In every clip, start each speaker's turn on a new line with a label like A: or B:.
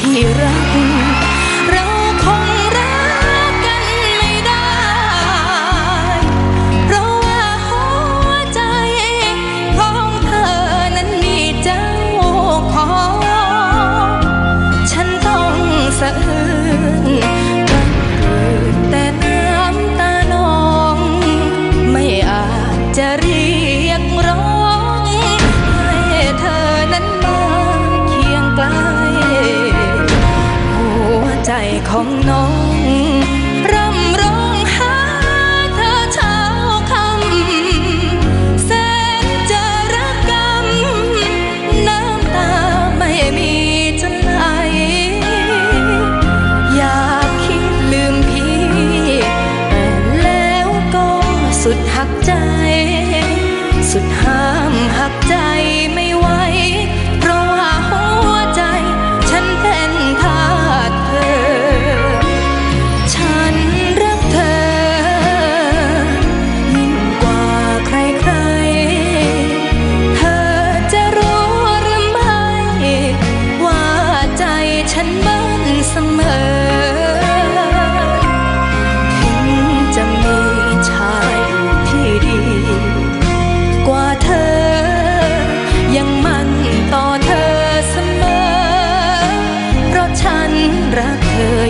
A: ที่รัก เราคงรักกันไม่ได้ เพราะว่าหัวใจของเธอนั้นมีเจ้าของ ฉันต้องสะอื้นกับคืนแต่น้ำตานอง ไม่อาจจะเรียกร้อง ของน้อง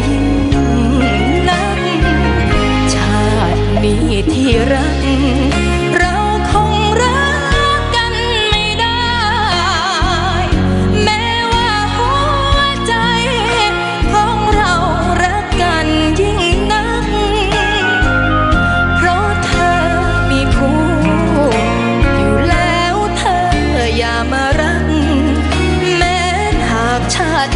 A: ยิ่งนัก ชาตินี้ที่รัก เราคงรักกันไม่ได้ แม้ว่าหัวใจของเรารักกันยิ่งนัก เพราะเธอมีผู้อยู่แล้วเธออย่ามารัก แม้หากชาติ